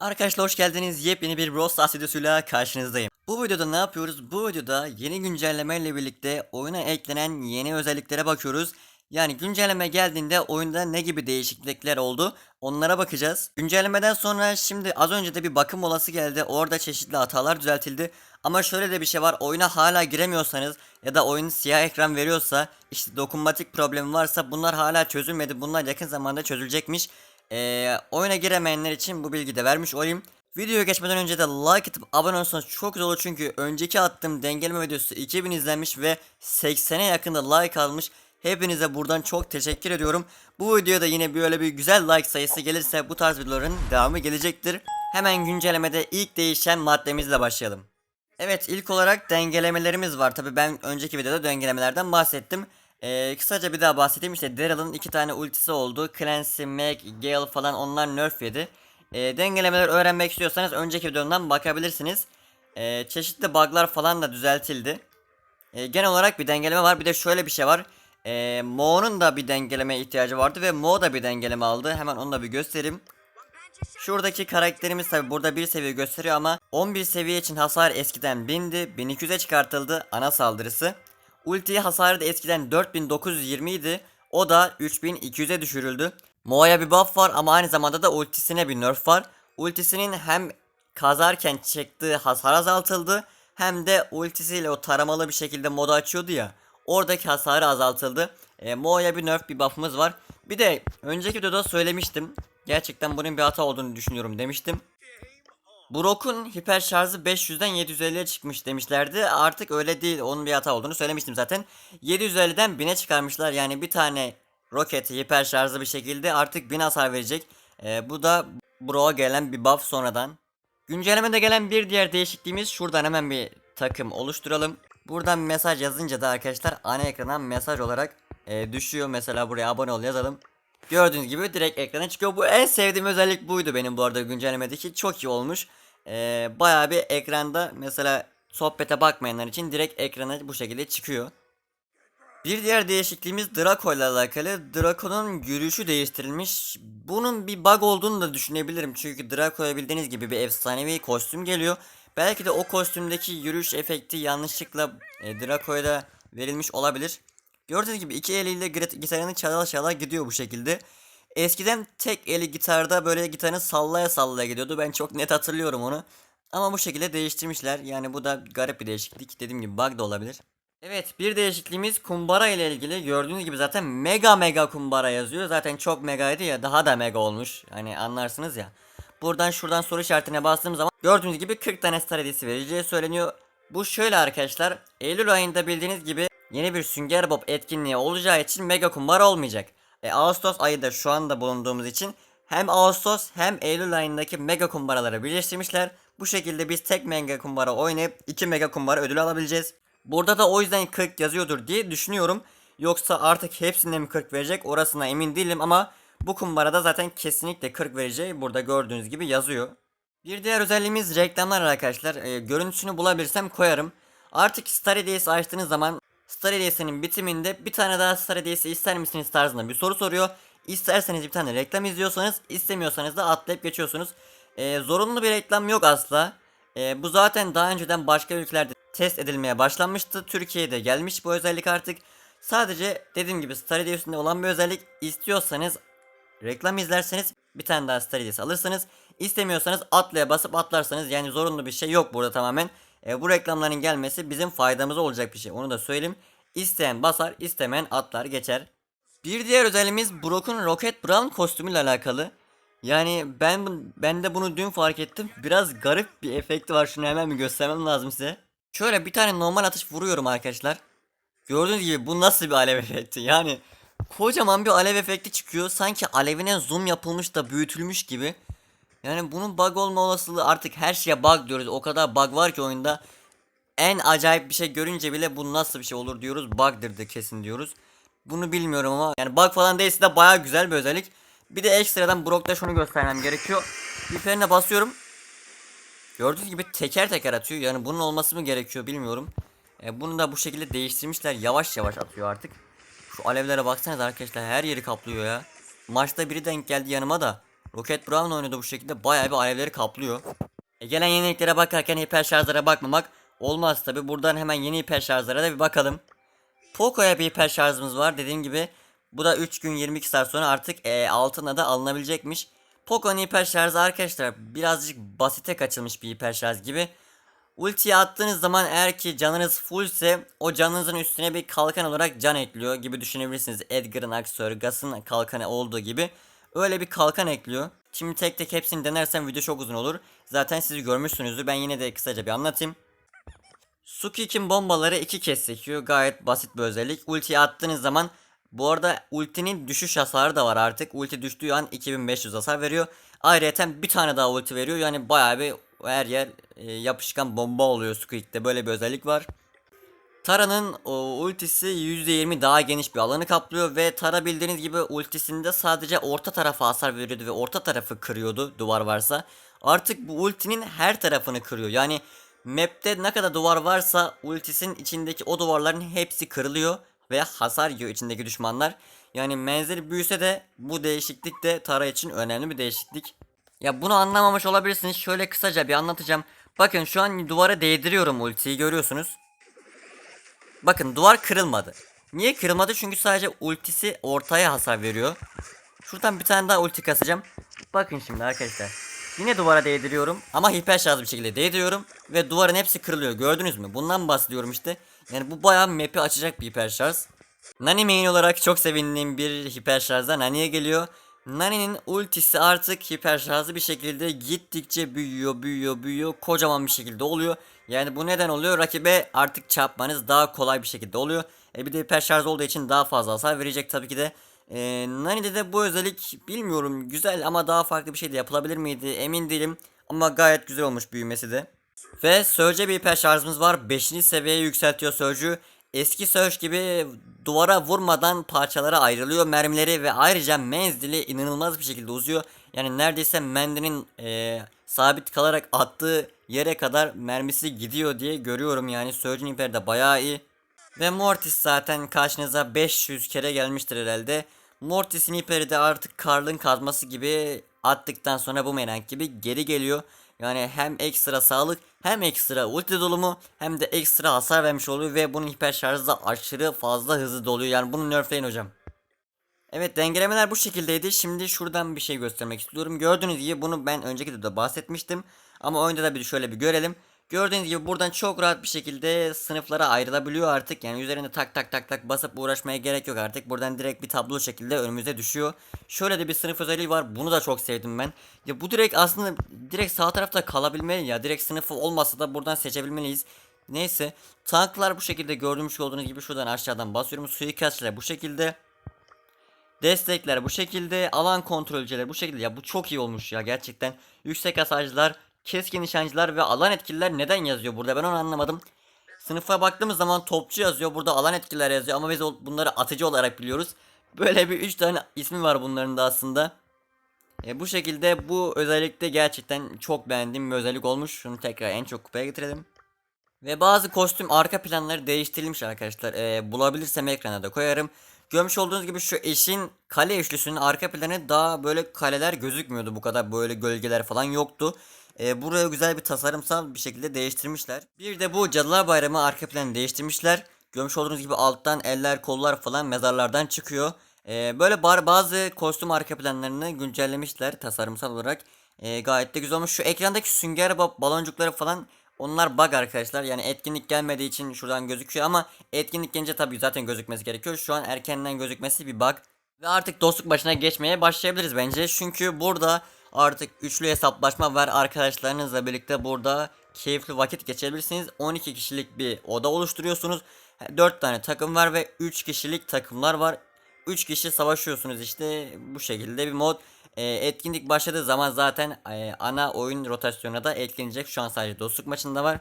Arkadaşlar hoş geldiniz. Yepyeni bir Brawl Stars videosuyla karşınızdayım. Bu videoda ne yapıyoruz? Bu videoda yeni güncelleme ile birlikte oyuna eklenen yeni özelliklere bakıyoruz. Yani güncelleme geldiğinde oyunda ne gibi değişiklikler oldu onlara bakacağız. Güncellemeden sonra şimdi az önce de bir bakım molası geldi. Orada çeşitli hatalar düzeltildi. Ama şöyle de bir şey var. Oyuna hala giremiyorsanız ya da oyun siyah ekran veriyorsa işte dokunmatik problemi varsa bunlar hala çözülmedi. Bunlar yakın zamanda çözülecekmiş. Ee, oyuna giremeyenler için bu bilgi de vermiş olayım. Videoya geçmeden önce de like atıp abone olursanız çok güzel olur çünkü önceki attığım dengeleme videosu 2000 izlenmiş ve 80'e yakında like almış. Hepinize buradan çok teşekkür ediyorum. Bu videoda yine böyle bir güzel like sayısı gelirse bu tarz videoların devamı gelecektir. Hemen güncellemede ilk değişen maddemizle başlayalım. Evet ilk olarak dengelemelerimiz var. Tabi ben önceki videoda dengelemelerden bahsettim. Ee, kısaca bir daha bahsedeyim işte Daryl'ın iki tane ultisi oldu. Clancy, Meg, Gale falan onlar nerf yedi. Ee, dengelemeleri öğrenmek istiyorsanız önceki videomdan bakabilirsiniz. Ee, çeşitli bug'lar falan da düzeltildi. Ee, genel olarak bir dengeleme var. Bir de şöyle bir şey var. Ee, Mo'nun da bir dengeleme ihtiyacı vardı ve Mo da bir dengeleme aldı. Hemen onu da bir göstereyim. Şuradaki karakterimiz tabi burada bir seviye gösteriyor ama 11 seviye için hasar eskiden 1000'di 1200'e çıkartıldı ana saldırısı. Ulti hasarı da eskiden 4920 idi o da 3200'e düşürüldü. Moa'ya bir buff var ama aynı zamanda da ultisine bir nerf var. Ultisinin hem kazarken çektiği hasar azaltıldı hem de ultisiyle o taramalı bir şekilde modu açıyordu ya. Oradaki hasarı azaltıldı. E, Moa'ya bir nerf bir buff'ımız var. Bir de önceki videoda söylemiştim. Gerçekten bunun bir hata olduğunu düşünüyorum demiştim. Brock'un hiper şarjı 500'den 750'ye çıkmış demişlerdi. Artık öyle değil. Onun bir hata olduğunu söylemiştim zaten. 750'den 1000'e çıkarmışlar. Yani bir tane roket hiper şarjlı bir şekilde artık 1000 hasar verecek. Ee, bu da Brock'a gelen bir buff sonradan. Güncellemede gelen bir diğer değişikliğimiz şuradan hemen bir takım oluşturalım. Buradan mesaj yazınca da arkadaşlar ana ekrana mesaj olarak e, düşüyor. Mesela buraya abone ol yazalım. Gördüğünüz gibi direkt ekrana çıkıyor. Bu en sevdiğim özellik buydu benim bu arada güncellemedeki. Çok iyi olmuş. Ee, bayağı bir ekranda mesela sohbete bakmayanlar için direkt ekrana bu şekilde çıkıyor. Bir diğer değişikliğimiz Draco ile alakalı. Draco'nun yürüyüşü değiştirilmiş. Bunun bir bug olduğunu da düşünebilirim. Çünkü Draco'ya bildiğiniz gibi bir efsanevi kostüm geliyor. Belki de o kostümdeki yürüyüş efekti yanlışlıkla e, Draco'ya da verilmiş olabilir. Gördüğünüz gibi iki eliyle git- gitarını çala çala gidiyor bu şekilde. Eskiden tek eli gitarda böyle gitarını sallaya sallaya gidiyordu. Ben çok net hatırlıyorum onu. Ama bu şekilde değiştirmişler. Yani bu da garip bir değişiklik. Dediğim gibi bug da olabilir. Evet bir değişikliğimiz kumbara ile ilgili. Gördüğünüz gibi zaten mega mega kumbara yazıyor. Zaten çok megaydı ya daha da mega olmuş. Hani anlarsınız ya. Buradan şuradan soru işaretine bastığım zaman gördüğünüz gibi 40 tane star hediyesi vereceği söyleniyor. Bu şöyle arkadaşlar. Eylül ayında bildiğiniz gibi yeni bir Sünger Bob etkinliği olacağı için mega kumbara olmayacak. E, Ağustos ayı da şu anda bulunduğumuz için hem Ağustos hem Eylül ayındaki mega kumbaraları birleştirmişler. Bu şekilde biz tek mega kumbara oynayıp 2 mega kumbara ödül alabileceğiz. Burada da o yüzden 40 yazıyordur diye düşünüyorum. Yoksa artık hepsinde mi 40 verecek orasına emin değilim ama bu kumbarada zaten kesinlikle 40 vereceği burada gördüğünüz gibi yazıyor. Bir diğer özelliğimiz reklamlar arkadaşlar. E, görüntüsünü bulabilirsem koyarım. Artık Star Hediyesi açtığınız zaman Star Hediyesi'nin bitiminde bir tane daha Star Hediyesi ister misiniz tarzında bir soru soruyor. İsterseniz bir tane reklam izliyorsanız istemiyorsanız da atlayıp geçiyorsunuz. E, zorunlu bir reklam yok asla. E, bu zaten daha önceden başka ülkelerde test edilmeye başlanmıştı. Türkiye'de gelmiş bu özellik artık. Sadece dediğim gibi Star Hediyesi'nde olan bir özellik istiyorsanız reklam izlerseniz bir tane daha Star Hediyesi alırsınız. İstemiyorsanız atlaya basıp atlarsanız yani zorunlu bir şey yok burada tamamen. E, bu reklamların gelmesi bizim faydamıza olacak bir şey. Onu da söyleyeyim. İsteyen basar, istemeyen atlar geçer. Bir diğer özelliğimiz Brock'un Rocket Brown kostümüyle alakalı. Yani ben ben de bunu dün fark ettim. Biraz garip bir efekti var. Şunu hemen bir göstermem lazım size. Şöyle bir tane normal atış vuruyorum arkadaşlar. Gördüğünüz gibi bu nasıl bir alev efekti? Yani kocaman bir alev efekti çıkıyor. Sanki alevine zoom yapılmış da büyütülmüş gibi. Yani bunun bug olma olasılığı artık her şeye bug diyoruz. O kadar bug var ki oyunda. En acayip bir şey görünce bile bu nasıl bir şey olur diyoruz. Bug'dır da kesin diyoruz. Bunu bilmiyorum ama yani bug falan değilse de baya güzel bir özellik. Bir de ekstradan Brock'ta şunu göstermem gerekiyor. Hiperine basıyorum. Gördüğünüz gibi teker teker atıyor. Yani bunun olması mı gerekiyor bilmiyorum. E, bunu da bu şekilde değiştirmişler. Yavaş yavaş atıyor artık. Şu alevlere baksanız arkadaşlar her yeri kaplıyor ya. Maçta biri denk geldi yanıma da. Rocket Brown oynadı bu şekilde bayağı bir alevleri kaplıyor. E gelen yeniliklere bakarken hiper şarjlara bakmamak olmaz tabi. Buradan hemen yeni hiper şarjlara da bir bakalım. Poco'ya bir hiper şarjımız var dediğim gibi. Bu da 3 gün 22 saat sonra artık e, altına da alınabilecekmiş. Poco'nun hiper şarjı arkadaşlar birazcık basite kaçılmış bir hiper şarj gibi. Ultiyi attığınız zaman eğer ki canınız fullse o canınızın üstüne bir kalkan olarak can ekliyor gibi düşünebilirsiniz. Edgar'ın aksiyonu, Gas'ın kalkanı olduğu gibi öyle bir kalkan ekliyor. Şimdi tek tek hepsini denersem video çok uzun olur. Zaten siz görmüşsünüzdür ben yine de kısaca bir anlatayım. Sukik'in bombaları iki kez sekiyor. Gayet basit bir özellik. Ultiyi attığınız zaman bu arada ultinin düşüş hasarı da var artık. Ulti düştüğü an 2500 hasar veriyor. Ayrıca bir tane daha ulti veriyor. Yani bayağı bir her yer e, yapışkan bomba oluyor Squeak'te. Böyle bir özellik var. Tara'nın ultisi %20 daha geniş bir alanı kaplıyor ve Tara bildiğiniz gibi ultisinde sadece orta tarafa hasar veriyordu ve orta tarafı kırıyordu duvar varsa. Artık bu ultinin her tarafını kırıyor. Yani map'te ne kadar duvar varsa ultisinin içindeki o duvarların hepsi kırılıyor ve hasar yiyor içindeki düşmanlar. Yani menzil büyüse de bu değişiklik de Tara için önemli bir değişiklik. Ya bunu anlamamış olabilirsiniz. Şöyle kısaca bir anlatacağım. Bakın şu an duvara değdiriyorum ultiyi görüyorsunuz. Bakın duvar kırılmadı. Niye kırılmadı? Çünkü sadece ultisi ortaya hasar veriyor. Şuradan bir tane daha ulti kasacağım. Bakın şimdi arkadaşlar. Yine duvara değdiriyorum ama hiper şarj bir şekilde değdiriyorum ve duvarın hepsi kırılıyor. Gördünüz mü? Bundan bahsediyorum işte. Yani bu bayağı map'i açacak bir hiper şarj. Nani main olarak çok sevindiğim bir hiper şarjda Nani'ye geliyor. Nani'nin ultisi artık hiper şarjlı bir şekilde gittikçe büyüyor, büyüyor, büyüyor. Kocaman bir şekilde oluyor. Yani bu neden oluyor? Rakibe artık çarpmanız daha kolay bir şekilde oluyor. E bir de hiper şarj olduğu için daha fazla hasar verecek tabii ki de. E, Nani'de de bu özellik bilmiyorum güzel ama daha farklı bir şey de yapılabilir miydi emin değilim. Ama gayet güzel olmuş büyümesi de. Ve Surge'e bir hiper şarjımız var. 5. seviyeye yükseltiyor Surge'ü. Eski Surge gibi duvara vurmadan parçalara ayrılıyor mermileri ve ayrıca menzili inanılmaz bir şekilde uzuyor. Yani neredeyse Mendy'nin e, sabit kalarak attığı yere kadar mermisi gidiyor diye görüyorum yani Surge'in hiperi de bayağı iyi. Ve Mortis zaten karşınıza 500 kere gelmiştir herhalde. Mortis'in hiperi de artık Karl'ın kazması gibi attıktan sonra bu merak gibi geri geliyor. Yani hem ekstra sağlık hem ekstra ulti dolumu hem de ekstra hasar vermiş oluyor ve bunun hiper şarjı da aşırı fazla hızlı doluyor. Yani bunu nerfleyin hocam. Evet dengelemeler bu şekildeydi. Şimdi şuradan bir şey göstermek istiyorum. Gördüğünüz gibi bunu ben önceki videoda bahsetmiştim. Ama oyunda da bir şöyle bir görelim. Gördüğünüz gibi buradan çok rahat bir şekilde sınıflara ayrılabiliyor artık. Yani üzerinde tak tak tak tak basıp uğraşmaya gerek yok artık. Buradan direkt bir tablo şekilde önümüze düşüyor. Şöyle de bir sınıf özelliği var. Bunu da çok sevdim ben. Ya bu direkt aslında direkt sağ tarafta kalabilmeli ya. Direkt sınıfı olmasa da buradan seçebilmeliyiz. Neyse. Tanklar bu şekilde gördüğünüz olduğunuz gibi şuradan aşağıdan basıyorum. Suikastçılar bu şekilde. Destekler bu şekilde, alan kontrolcüler bu şekilde. Ya bu çok iyi olmuş ya gerçekten. Yüksek hasarcılar, keskin nişancılar ve alan etkililer neden yazıyor burada ben onu anlamadım. Sınıfa baktığımız zaman topçu yazıyor. Burada alan etkiler yazıyor ama biz bunları atıcı olarak biliyoruz. Böyle bir 3 tane ismi var bunların da aslında. E, bu şekilde bu özellikle gerçekten çok beğendiğim bir özellik olmuş. Şunu tekrar en çok kupaya getirelim. Ve bazı kostüm arka planları değiştirilmiş arkadaşlar. Ee, bulabilirsem ekrana da koyarım. Görmüş olduğunuz gibi şu eşin kale üçlüsünün arka planı daha böyle kaleler gözükmüyordu bu kadar böyle gölgeler falan yoktu. Ee, buraya güzel bir tasarımsal bir şekilde değiştirmişler. Bir de bu Cadılar Bayramı arka planı değiştirmişler. Görmüş olduğunuz gibi alttan eller kollar falan mezarlardan çıkıyor. Ee, böyle bar bazı kostüm arka planlarını güncellemişler tasarımsal olarak. Ee, gayet de güzel olmuş. Şu ekrandaki sünger ba- baloncukları falan onlar bug arkadaşlar. Yani etkinlik gelmediği için şuradan gözüküyor ama etkinlik gelince tabii zaten gözükmesi gerekiyor. Şu an erkenden gözükmesi bir bug. Ve artık dostluk başına geçmeye başlayabiliriz bence. Çünkü burada artık üçlü hesaplaşma var. Arkadaşlarınızla birlikte burada keyifli vakit geçirebilirsiniz. 12 kişilik bir oda oluşturuyorsunuz. 4 tane takım var ve 3 kişilik takımlar var. 3 kişi savaşıyorsunuz işte bu şekilde bir mod. E, etkinlik başladığı zaman zaten e, ana oyun rotasyonuna da eklenecek. Şu an sadece dostluk maçında var.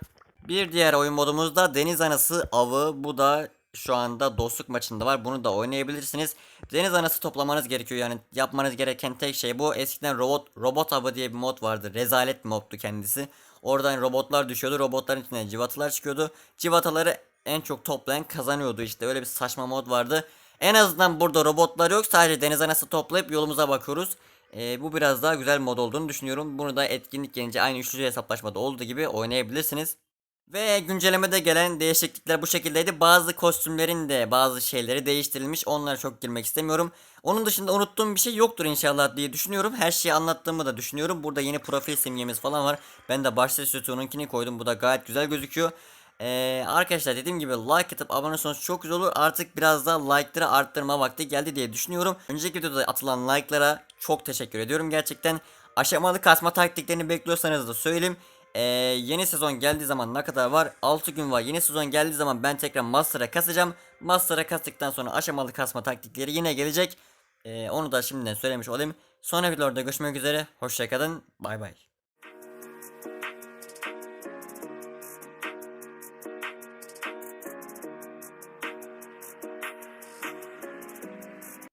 Bir diğer oyun modumuz da Deniz Anası Avı. Bu da şu anda dostluk maçında var. Bunu da oynayabilirsiniz. Deniz Anası toplamanız gerekiyor. Yani yapmanız gereken tek şey bu. Eskiden robot robot avı diye bir mod vardı. Rezalet bir moddu kendisi. Oradan robotlar düşüyordu. Robotların içinden civatalar çıkıyordu. Civataları en çok toplayan kazanıyordu işte. Öyle bir saçma mod vardı. En azından burada robotlar yok. Sadece deniz anası toplayıp yolumuza bakıyoruz. Ee, bu biraz daha güzel mod olduğunu düşünüyorum. Bunu da etkinlik gelince aynı üçlü hesaplaşmada olduğu gibi oynayabilirsiniz. Ve güncellemede gelen değişiklikler bu şekildeydi. Bazı kostümlerin de bazı şeyleri değiştirilmiş. Onlara çok girmek istemiyorum. Onun dışında unuttuğum bir şey yoktur inşallah diye düşünüyorum. Her şeyi anlattığımı da düşünüyorum. Burada yeni profil simgemiz falan var. Ben de başta sütununkini koydum. Bu da gayet güzel gözüküyor. Ee, arkadaşlar dediğim gibi like atıp abone olursanız çok güzel olur. Artık biraz daha like'ları arttırma vakti geldi diye düşünüyorum. Önceki videoda atılan like'lara çok teşekkür ediyorum gerçekten. Aşamalı kasma taktiklerini bekliyorsanız da söyleyeyim. Ee, yeni sezon geldiği zaman ne kadar var? 6 gün var. Yeni sezon geldiği zaman ben tekrar Master'a kasacağım. Master'a kastıktan sonra aşamalı kasma taktikleri yine gelecek. Ee, onu da şimdiden söylemiş olayım. Sonra videolarda görüşmek üzere. Hoşçakalın. Bay bay.